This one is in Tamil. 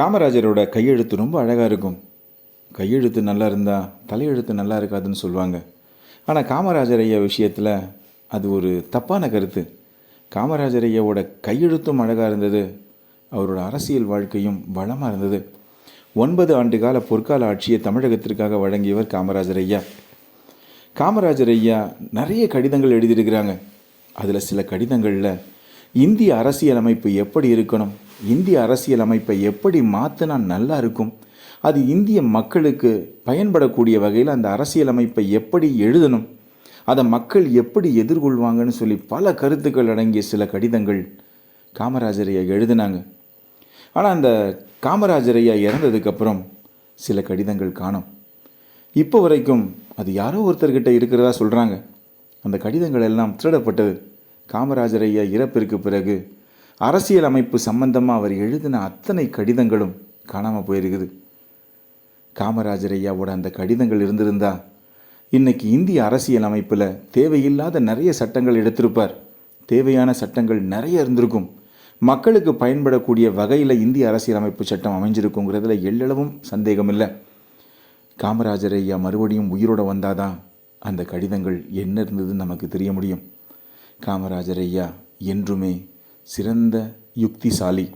காமராஜரோட கையெழுத்து ரொம்ப அழகாக இருக்கும். கையெழுத்து நல்லா இருந்தால் தலையெழுத்து நல்லா இருக்காதுன்னு சொல்லுவாங்க. ஆனால் காமராஜர் ஐயா விஷயத்தில் அது ஒரு தப்பான கருத்து. காமராஜர் ஐயாவோட கையெழுத்தும் அழகாக இருந்தது. அவரோட அரசியல் வாழ்க்கையும் வளமாக இருந்தது. ஒன்பது ஆண்டு கால பொற்கால ஆட்சியை தமிழகத்திற்காக வழங்கியவர் காமராஜர் ஐயா காமராஜர் ஐயா நிறைய கடிதங்கள் எழுதியிருக்கிறாங்க. அதில் சில கடிதங்களில் இந்திய அரசியலமைப்பு எப்படி இருக்கணும்? இந்திய அரசியலமைப்பை எப்படி மாற்றினா நல்லா இருக்கும்? அது இந்திய மக்களுக்கு பயன்படக்கூடிய வகையில் அந்த அரசியலமைப்பை எப்படி எழுதணும்? அதை மக்கள் எப்படி எதிர்கொள்வாங்கன்னு சொல்லி பல கருத்துக்கள் அடங்கிய சில கடிதங்கள் காமராஜர் ஐயா எழுதினாங்க. ஆனால் அந்த காமராஜர் ஐயா இறந்ததுக்கப்புறம் சில கடிதங்கள் காணும். இப்போ வரைக்கும் அது யாரோ ஒருத்தர்கிட்ட இருக்கிறதா சொல்கிறாங்க அந்த கடிதங்கள் எல்லாம் திருடப்பட்டது. காமராஜர் ஐயா இறப்பிற்கு பிறகு அரசியல் அமைப்பு சம்பந்தமாக அவர் எழுதின அத்தனை கடிதங்களும் காணாமல் போயிருக்குது. காமராஜர் ஐயாவோட அந்த கடிதங்கள் இருந்திருந்தா இன்னைக்கு இந்திய அரசியல் அமைப்பில் தேவையில்லாத நிறைய சட்டங்கள் எடுத்திருப்பார். தேவையான சட்டங்கள் நிறைய இருந்திருக்கும். மக்களுக்கு பயன்படக்கூடிய வகையில் இந்திய அரசியலமைப்பு சட்டம் அமைஞ்சிருக்குங்கிறதுல எள்ளளவும் சந்தேகம் இல்லை காமராஜர் ஐயா மறுபடியும் உயிரோட வந்தாதான் அந்த கடிதங்கள் என்ன இருந்ததுன்னு நமக்கு தெரிய முடியும். காமராஜர் ஐயா என்றுமே சிறந்த யுக்திசாலி.